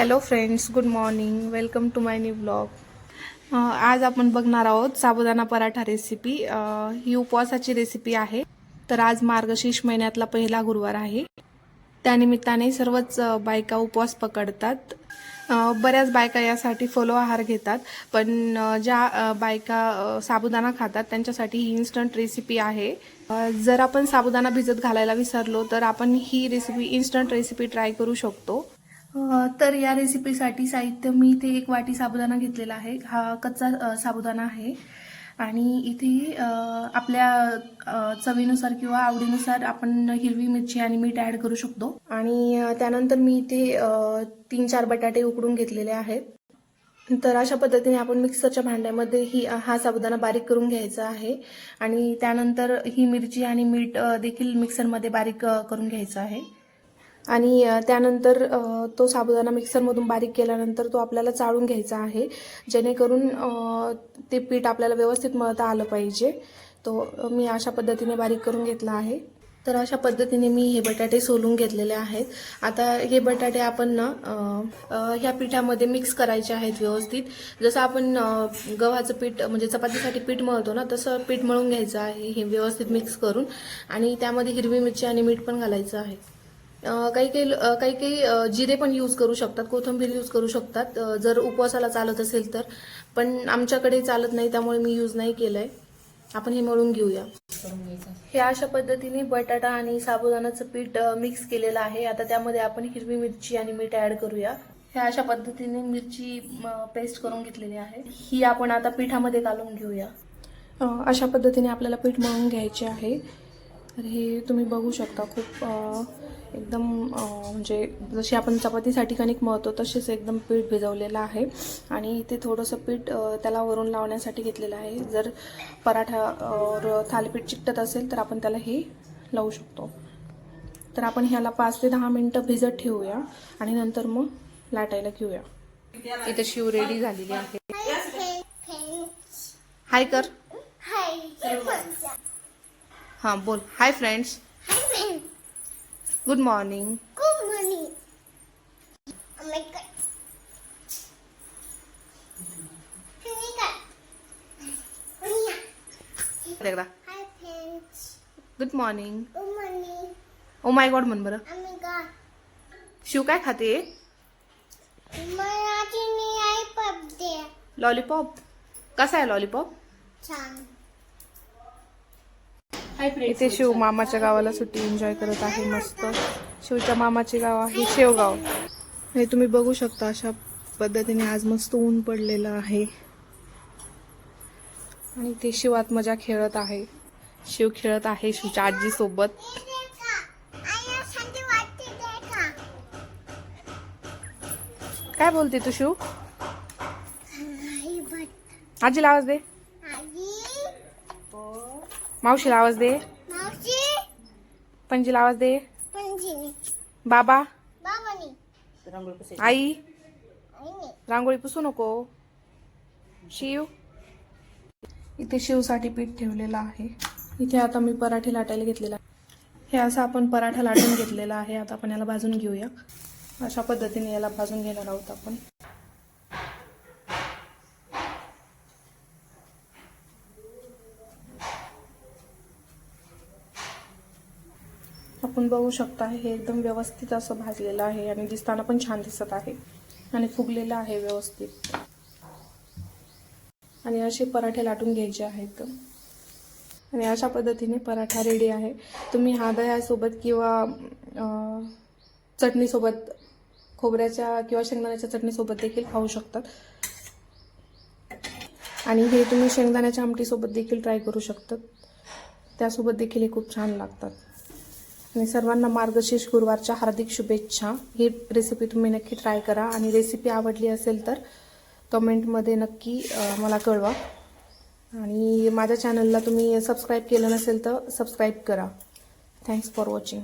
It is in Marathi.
Hello friends good morning welcome to my new blog आज आपण बघणार आहोत साबुदाणा पराठा रेसिपी uh, ही उपवासाची रेसिपी आहे. तर आज मार्गशीर्ष महिन्यातला पहिला गुरुवार आहे. त्यानिमित्ताने सर्वच uh, बायका उपवास पकडतात. Uh, बऱ्याच बायका यासाठी फॉलो आहार घेतात. पण ज्या बायका साबुदाणा खातात त्यांच्यासाठी ही इन्स्टंट रेसिपी आहे. जर आपण साबुदाणा भिजत घालायला विसरलो तर आपण ही रेसिपी इन्स्टंट रेसिपी ट्राय करू शकतो. तर या रेसिपीसाठी साहित्य मी इथे एक वाटी साबुदाणा घेतलेला आहे. हा कच्चा साबुदाणा आहे. आणि इथे आपल्या चवीनुसार किंवा आवडीनुसार आपण हिरवी मिरची आणि मीठ ॲड करू शकतो. आणि त्यानंतर मी इथे तीन चार बटाटे उकडून घेतलेले आहेत. तर अशा पद्धतीने आपण मिक्सरच्या भांड्यामध्ये ही हा साबुदाणा बारीक करून घ्यायचा आहे. आणि त्यानंतर ही मिरची आणि मीठ देखील मिक्सरमध्ये बारीक करून घ्यायचं आहे. आणि त्यानंतर तो साबुदाणा मिक्सरमधून बारीक केल्यानंतर तो आपल्याला चाळून घ्यायचा आहे. जेणेकरून ते पीठ आपल्याला व्यवस्थित मळता आलं पाहिजे. तो मी अशा पद्धतीने बारीक करून घेतला आहे. तर अशा पद्धतीने मी हे बटाटे सोलून घेतलेले आहेत. आता हे बटाटे आपण ना ह्या पिठामध्ये मिक्स करायचे आहेत व्यवस्थित. जसं आपण गव्हाचं पीठ म्हणजे चपातीसाठी पीठ मळतो ना तसं पीठ मळून घ्यायचं आहे हे व्यवस्थित मिक्स करून. आणि त्यामध्ये हिरवी मिरची आणि मीठ पण घालायचं आहे. काही काही काही काही जिरे पण यूज करू शकतात कोथिंबीर यूज करू शकतात. जर उपवासाला चालत असेल तर. पण आमच्याकडे चालत नाही त्यामुळे मी यूज नाही केलंय. आपण हे मळून घेऊया. हे अशा पद्धतीने बटाटा आणि साबुदाणाचं पीठ मिक्स केलेलं आहे. आता त्यामध्ये आपण हिरवी मिरची आणि मीठ ऍड करूया. हे अशा पद्धतीने मिरची पेस्ट करून घेतलेली आहे. ही आपण आता पिठामध्ये घालून घेऊया. अशा पद्धतीने आपल्याला पीठ मळून घ्यायचे आहे. तर हे तुम्ही बघू शकता खूप एकदम म्हणजे जशी आपण चपातीसाठी कणिक मळतो तसेच एकदम पीठ भिजवलेलं आहे. आणि इथे थोडंसं पीठ त्याला वरून लावण्यासाठी घेतलेलं आहे. जर पराठा थालीपीठ चिकटत असेल तर आपण त्याला हे लावू शकतो. तर आपण ह्याला पाच ते दहा मिनटं भिजत ठेवूया आणि नंतर मग लाटायला घेऊया. इथे शिव रेडी झालेली आहे. हाय कर. हां बोल. हाय फ्रेंड्स गुड मॉर्निंग एकदा good morning oh my god म्हण बरं. शिव काय खाते? लॉलीपॉप कसा आहे लॉलीपॉप इथे शिव मामाच्या गावाला सुट्टी एन्जॉय करत आहे मस्त. शिवच्या मामाचे गाव आहे शेवगाव. हे तुम्ही बघू शकता अशा पद्धतीने आज मस्त ऊन पडलेलं आहे. आणि ते शिवात मजा खेळत आहे. शिव खेळत आहे शिवच्या आजी सोबत काय बोलते तू शिव? आजीला आवाज दे. मावशीला आवाज दे. पणजीला आवाज दे. बाबा. आई. रांगोळी पुसू नको. शिव. इथे शिवसाठी पीठ ठेवलेलं आहे. इथे आता मी पराठे लाटायला घेतलेला आहे. हे असं आपण पराठा लाटून घेतलेला आहे. आता आपण याला भाजून घेऊया. अशा पद्धतीने याला भाजून घेणार आहोत आपण. आपण बघू शकता हे एकदम व्यवस्थित असं भाजलेलं आहे आणि दिसताना पण छान दिसत आहे आणि फुगलेलं आहे व्यवस्थित. आणि असे पराठे लाटून घ्यायचे आहेत. आणि अशा पद्धतीने पराठा रेडी आहे. तुम्ही हा दह्यासोबत किंवा चटणीसोबत खोबऱ्याच्या किंवा शेंगदाण्याच्या चटणीसोबत देखील खाऊ शकतात. आणि हे तुम्ही शेंगदाण्याच्या आमटीसोबत देखील ट्राय करू शकतात. त्यासोबत देखील हे खूप छान लागतात. आणि सर्वांना मार्गशीर्ष गुरुवारच्या हार्दिक शुभेच्छा. ही रेसिपी तुम्ही नक्की ट्राय करा. आणि रेसिपी आवडली असेल तर कमेंटमध्ये नक्की मला कळवा. आणि माझ्या चॅनलला तुम्ही सबस्क्राईब केलं नसेल तर सबस्क्राईब करा. Thanks for watching